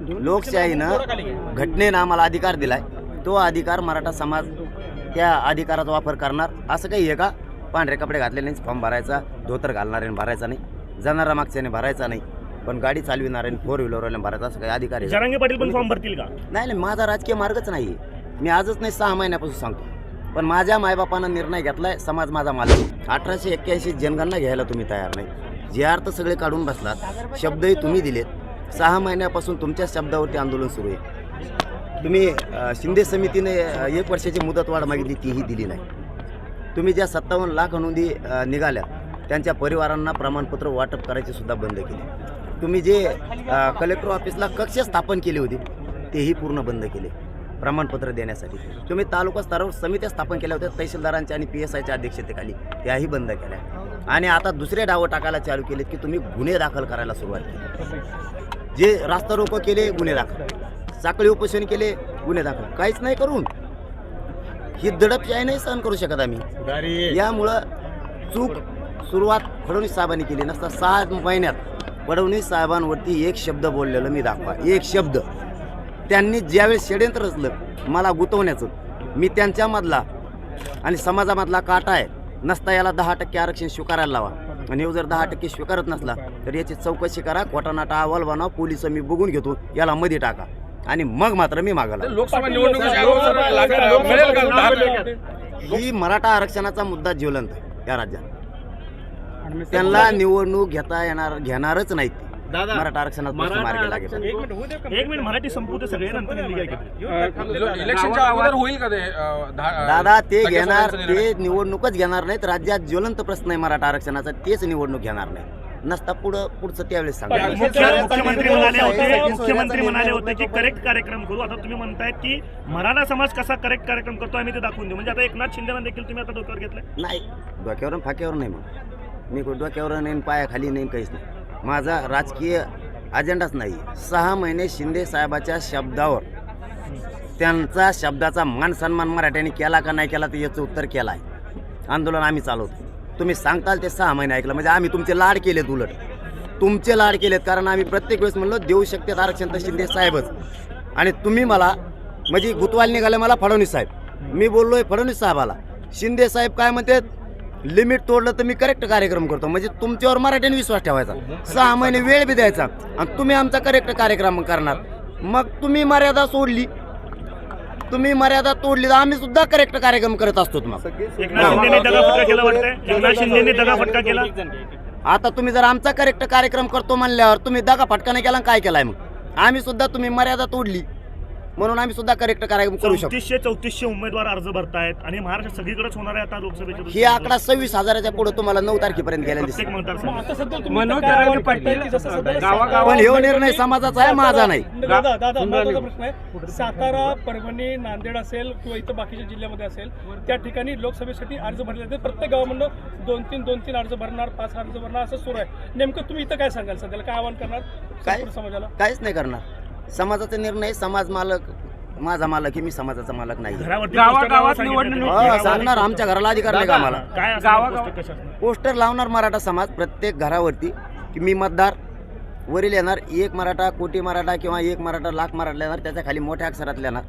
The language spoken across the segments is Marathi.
लोकशाहीनं घटनेनं आम्हाला अधिकार दिलाय. तो अधिकार मराठा समाज त्या अधिकाराचा वापर करणार. असं काही आहे का? पांढरे कपडे घातलेले फॉर्म भरायचा धोतर घालणाऱ्याने भरायचा नाही. जाणारा मागच्याने भरायचा नाही. पण गाडी चालविणाऱ्याने फोर व्हीलरवाल्याने भरायचा असं काही अधिकार आहे? जरांगे पाटील पण फॉर्म भरतील का? नाही नाही माझा राजकीय मार्गच नाही मी आजच नाही सहा महिन्यापासून सांगतो. पण माझ्या मायबापानं निर्णय घेतलाय समाज माझा मालक. अठराशे एक्क्याऐंशी जनगणना घ्यायला तुम्ही तयार नाही. जे अर्थ सगळे काढून बसलात शब्दही तुम्ही दिलेत. सहा महिन्यापासून तुमच्या शब्दावरती आंदोलन सुरू आहे. तुम्ही शिंदे समितीने एक वर्षाची मुदतवाढ मागितली तीही दिली नाही. तुम्ही ज्या सत्तावन्न लाख नोंदी निघाल्या त्यांच्या परिवारांना प्रमाणपत्र वाटप करायचे सुद्धा बंद केले. तुम्ही जे कलेक्टर ऑफिसला कक्ष स्थापन केले होते तेही पूर्ण बंद केले प्रमाणपत्र देण्यासाठी. तुम्ही तालुका स्तरावर समित्या स्थापन केल्या होत्या तहसीलदारांच्या आणि पी एस आयच्या अध्यक्षतेखाली त्याही बंद केल्या. आणि आता दुसरे डावं टाकायला चालू केलेत की तुम्ही गुन्हे दाखल करायला सुरुवात केली. जे रास्ता रोको केले गुन्हे दाखल. साखळी उपोषण केले गुन्हे दाखल. काहीच नाही करून. ही दडपशाही नाही सहन करू शकत आम्ही. यामुळं चूक सुरुवात फडणवीस साहेबांनी केली नसता सहा महिन्यात फडणवीस साहेबांवरती एक शब्द बोललेलं मी दाखवा. एक शब्द. त्यांनी ज्यावेळेस षडयंत्र रचलं मला गुतवण्याचं मी त्यांच्यामधला आणि समाजामधला काटा आहे नसता याला दहा टक्के आरक्षण स्वीकारायला लावा. आणि येऊ जर दहा टक्के स्वीकारत नसला तर याची चौकशी करा खोटानाटा अहवाल बनवा पोलीस मी बघून घेतो याला मध्ये टाका. आणि मग मात्र मी लोकसभा दहा- ही मराठा आरक्षणाचा मुद्दा ज्वलंत या राज्यात. त्यांना निवडणूक घेता येणार घेणारच नाहीत ते. मराठा आरक्षणात मार्गी लागेल. एक मिनिट मराठी संपवते सगळे नंतर इलेक्शनच्या अगोदर होईल का ते? अं, दादा ते घेणार? ते निवडणूकच घेणार नाहीत. राज्यात ज्वलंत प्रश्न आहे मराठा आरक्षणाचा. तेच निवडणूक घेणार नाही नसता पुढं पुढचं त्यावेळेस सांगा. मुख्य- मुख्यमंत्री म्हणाले होते मुख्यमंत्री म्हणाले होते की करेक्ट कार्यक्रम करू. आता तुम्ही म्हणतायत की मराठा समाज कसा करेक्ट कार्यक्रम करतो आम्ही ते दाखवून देऊ. म्हणजे आता एकनाथ शिंदेना देखील तुम्ही आता डोक्यावर घेतलंय? नाही डोक्यावर फाक्यावर नाही मग. मी कुठं डोक्यावर नाही पायाखाली नाही काहीच नाही. माझा राजकीय अजेंडाच नाही. सहा महिने शिंदे साहेबाच्या शब्दावर त्यांचा शब्दाचा मान सन्मान मराठ्यांनी केला का नाही केला तर याचं उत्तर केलं आहे आंदोलन आम्ही चालवतो. तुम्ही सांगताल ते सहा महिने ऐकलं म्हणजे आम्ही तुमचे लाड केलेत उलट. तुमचे लाड केलेत कारण आम्ही प्रत्येक वेळेस म्हणलो देऊ शकतात आरक्षण तर शिंदे साहेबच. आणि तुम्ही मला म्हणजे गुतवाल निघाले मला फडणवीस साहेब. मी बोललोय फडणवीस साहेबाला. शिंदे साहेब काय म्हणतात? लिमिट तोडलं तर मी करेक्ट कार्यक्रम करतो. म्हणजे तुमच्यावर मराठ्याने विश्वास ठेवायचा. सहा महिने वेळ बी द्यायचा आणि तुम्ही आमचा करेक्ट कार्यक्रम करणार. मग तुम्ही मर्यादा सोडली. तुम्ही मर्यादा तोडली तर आम्ही सुद्धा करेक्ट कार्यक्रम करत असतो मग केला आता तुम्ही जर आमचा करेक्ट कार्यक्रम करतो म्हणल्यावर तुम्ही दगा फटका नाही केला काय केलाय मग? आम्ही सुद्धा तुम्ही मर्यादा तोडली. म्हणून आम्ही सुद्धा करेक्ट कार्यक्रम करू शकतो. चौतीसशे चौतीसशे उमेदवार अर्ज भरतायत आणि महाराष्ट्र सगळीकडेच होणार आहे आता लोकसभेच्या ही आकडा सव्वीस हजाराच्या पुढे तुम्हाला नऊ तारखेपर्यंत गेल्या प्रत्येक दिसत मतदारसंघात मनोज जरांगे पाटील. पण गावागावात ह्यो निर्णय समाजाचा आहे माझा नाही. दादा दादा महत्त्वाचा प्रश्न आहे. सातारा परभणी नांदेड असेल किंवा इतर बाकीच्या जिल्ह्यामध्ये असेल त्या ठिकाणी लोकसभेसाठी अर्ज भरले जाते प्रत्येक गावामधनं दोन तीन दोन तीन अर्ज भरणार पाच अर्ज भरणार असं सुरू आहे. नेमकं तुम्ही इथं काय सांगाल सध्याला? काय आवाहन करणार काय? संपूर्ण समाजाला? काहीच नाही करणार. समाजाचा निर्णय समाज मालक माझा मालक आहे मी समाजाचा मालक नाही गावागावात निवडणूक हा. सांगणार आमच्या घराला अधिकार नाही का आम्हाला काय असणार गावागाव- पोस्टर कशा असणार? पोस्टर लावणार मराठा समाज प्रत्येक घरावरती की मी मतदार वरील येणार एक मराठा कोटी मराठा किंवा एक मराठा लाख मराठा येणार त्याच्याखाली मोठ्या अक्षरात लिहिणार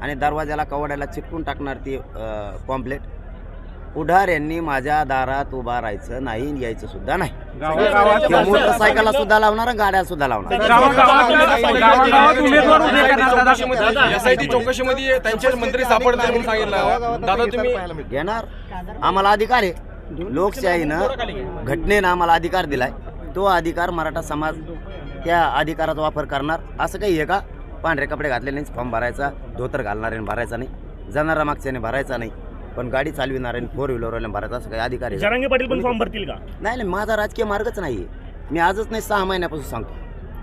आणि दरवाजाला कवड्याला चिटकून टाकणार ती पॉम्पलेट पुढार यांनी माझ्या दारात उभा राहायचं नाही यायचं सुद्धा नाही. किंवा मोटरसायकलला सुद्धा लावणार गाड्या सुद्धा लावणार. एसआयटी चौकशीमध्ये मंत्री सापडतात म्हणून सांगितलं. दादा तुम्ही घेणार आम्हाला अधिकार आहे. लोकशाहीनं घटनेनं आम्हाला अधिकार दिलाय. तो अधिकार मराठा समाज त्या अधिकाराचा वापर करणार. असं काही आहे का? पांढरे कपडे घातलेले फॉर्म भरायचा धोतर घालणाऱ्याने भरायचा नाही. जाणारा मागच्याने भरायचा नाही. पण गाडी चालविणाऱ्याने फोर व्हीलरवाल्याने भरायचा असं काही अधिकार आहे? जरांगे पाटील पण फॉर्म भरतील का? नाही नाही माझा राजकीय मार्गच नाही मी आजच नाही सहा महिन्यापासून सांगतो.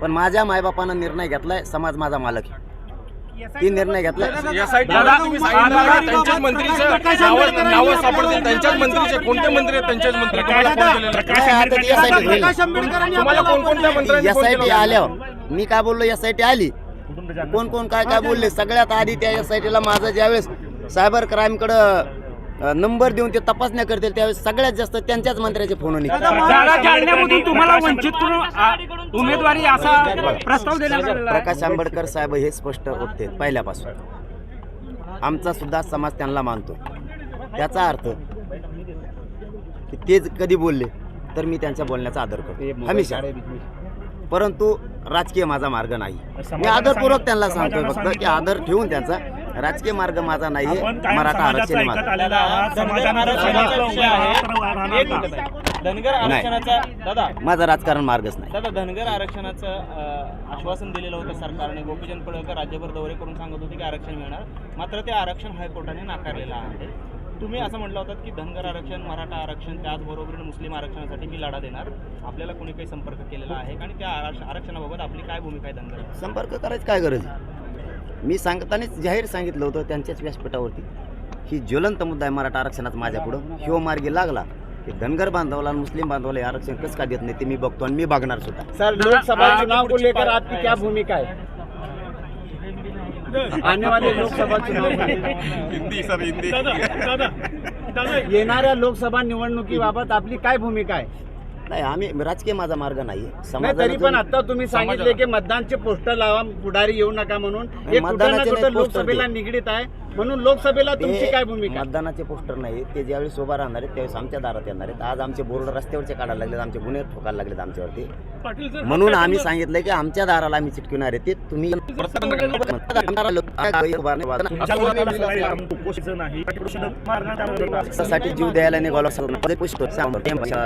पण माझ्या मायबापानं निर्णय घेतलाय समाज माझा मालक आहे. ती निर्णय घेतलाय. एसआयटी तुम्ही सांगितलं ना, त्यांच्याच मंत्रीचे नावं नावं सापडतील त्यांच्याच मंत्रीचे कोणते मंत्री आहेत त्यांच्याच मंत्री तुम्हाला फोन केलेला आहे? प्रकाश काय आता ती आंबेडकर- SIT होईल. तुम्हाला कोणकोणत्या मंत्र्यांनी एस फोन आय टी केला आल्यावर मी काय बोललो एस आय टी आली? कोण कोण काय काय बोलले? सगळ्यात आधी त्या एस आय टीला माझं ज्यावेळेस सायबर क्राईमकडं नंबर देऊन ते तपासण्या करतील त्यावेळेस सगळ्यात जास्त त्यांच्याच मंत्र्याचे फोन तुम्हाला आ, उमेदवारी असा प्रस्ताव देण्यात आलेला आहे. प्रकाश आंबेडकर साहेब हे स्पष्ट होते पहिल्यापासून. आमचा सुद्धा समाज त्यांना मानतो. त्याचा अर्थ की तेच कधी बोलले तर मी त्यांच्या बोलण्याचा आदर करतो. हमेशा. परंतु राजकीय माझा मार्ग नाही. मी आदरपूर्वक त्यांना सांगतोय फक्त की आदर ठेवून त्यांचा राजकीय मार्ग माझा नाही मराठा आरक्षण. धनगर. आरक्षणाचा दादा. माझा राजकारण मार्गच नाही. दादा धनगर आरक्षणाचं आश्वासन दिलेलं होतं सरकारने. गोपीचंद पडळकर राज्यभर दौरे करून सांगत होते की आरक्षण मिळणार. मात्र ते आरक्षण हायकोर्टाने नाकारलेलं आहे. तुम्ही असं म्हटलं होतं की धनगर आरक्षण मराठा आरक्षण त्याचबरोबर मुस्लिम आरक्षणासाठी मी लढा देणार. आपल्याला कोणी काही संपर्क केलेला आहे? आणि त्या आरक्ष- आरक्षणाबाबत आपली काय भूमिका आहे धनगर? संपर्क करायची काय गरज आहे? मी सांगतानाच जाहीर सांगितलं होतं त्यांच्याच व्यासपीठावरती ही ज्वलंत मुद्दा आहे मराठा आरक्षणाचा माझ्या पुढं. ह्यो मार्गी लागला की धनगर बांधवाला आणि मुस्लिम बांधवाला हे आरक्षण कसं का देत नाही ते मी बघतो आणि मी बघणार सुद्धा. सर लोकसभा चुनाव को लेकर आपकी क्या भूमिका है आने वाले लोकसभा चुनाव. हिंदी सर हिंदी. येणाऱ्या लोकसभा निवडणुकीबाबत आपली काय भूमिका आहे? नाही आम्ही राजकीय माझा मार्ग नाही. नाही तरी पण आता तुम्ही सांगितले की मतदानचे पोस्टर लावा पुढारी येऊ नका म्हणून. हे कुठं ना मतदानाचे कुठं नाही poster लोकसभेला. निगडीत आहे. म्हणून लोकसभेला तुमची काय भूमिका? मतदानाचे पोस्टर नाही ते ज्यावेळेस उभा राहणार आहेत त्यावेळेस आमच्या दारात येणार आहेत. आज आमचे बोर्ड रस्त्यावरचे काढायला लागलेत आमचे गुन्हे ठोकायला लागलेत आमच्यावरती. म्हणून आम्ही सांगितलंय की आमच्या दाराला आम्ही चिटकवणार आहे ते तुम्ही नाही नाही. त्यासाठी जीव द्यायला निघालो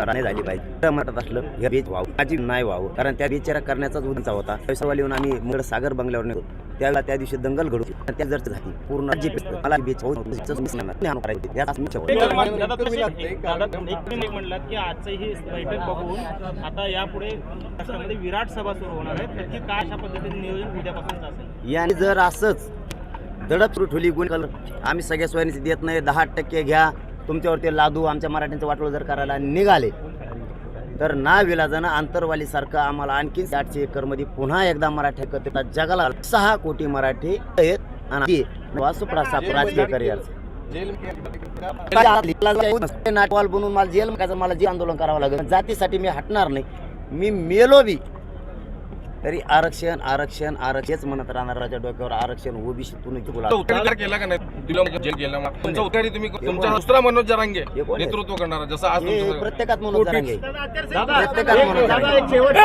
राणे झाली पाहिजे. म्हणत असलं हे बीच व्हावं माझी नाही व्हावं कारण त्या बिचारा करण्याचाच उद्देश होता. येऊन आम्ही मुळ सागर बंगल्यावर निघतो त्यावेळेला त्या दिवशी दंगल घडू आणि त्या जर झाली पूर्ण. मला बीच होऊ करायची. याचाच मी शेवट. दादा तसे एक- दादा एक तुम्ही एक म्हणलात की आजची ही बैठक बघून आता यापुढे राष्ट्रामध्ये विराट सभा सुरू होणार आहे. त्याची काय अशा पद्धतीने नियोजन असेल? याने जर असंच दडप सुरू ठेवली गुण आम्ही सगळ्या सोयीची देत नाही. दहा टक्के घ्या. तुमच्यावरती लादू. आमच्या मराठ्यांचं वाटोळ जर करायला निघाले तर ना विलाजानं आंतरवालीसारखं आम्हाला आणखी आठशे एकरमध्ये पुन्हा एकदा मराठी एकत्रित जगाला सहा कोटी मराठी आहेत. राजकीय करिअर नाटवाल बनवून मला जेल काय मला जे आंदोलन करावं लागेल जातीसाठी मी हटणार नाही. मी मेलो बी. तरी आरक्षण आरक्षण आरक्षणच म्हणत राहणार राजा डोक्यावर. आरक्षण उत्तरी जर केला का नाही तुम्ही तुमचा दुसरा मनोज जरांगे कोण आहे? नेतृत्व करणार. जसं आज तुमचं प्रत्येकात म्हणून जरांगे दादा प्रत्येकात एक- म्हणून दादा जरांगे. एक शेवट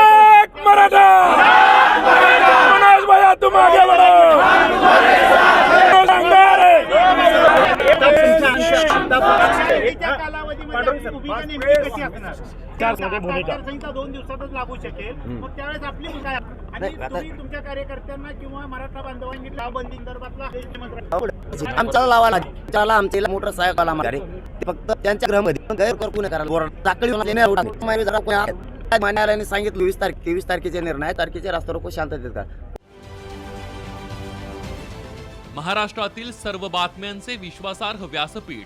त्याचमध्ये भूमिका. दोन दिवसातच लागू शकेल. मग त्यावेळेस आपली काय आणि नाही, आता- तुम्ही तुमच्या कार्यकर्त्यांना किंवा मराठा बांधवांनी लाबंदी संदर्भातला मंत्र आवड. आमच्याला लावा लागेल. त्याला आमच्या मोटरसायकल रे ते फक्त त्यांच्या ग्रहमध्ये टाकळी जरा सांगितलं वीस तारीख तेवीस तारखेचे निर्णय तारखेचे रास्ता रोको शांततेत का महाराष्ट्रातील सर्व बातम्यांचे विश्वासार्ह व्यासपीठ.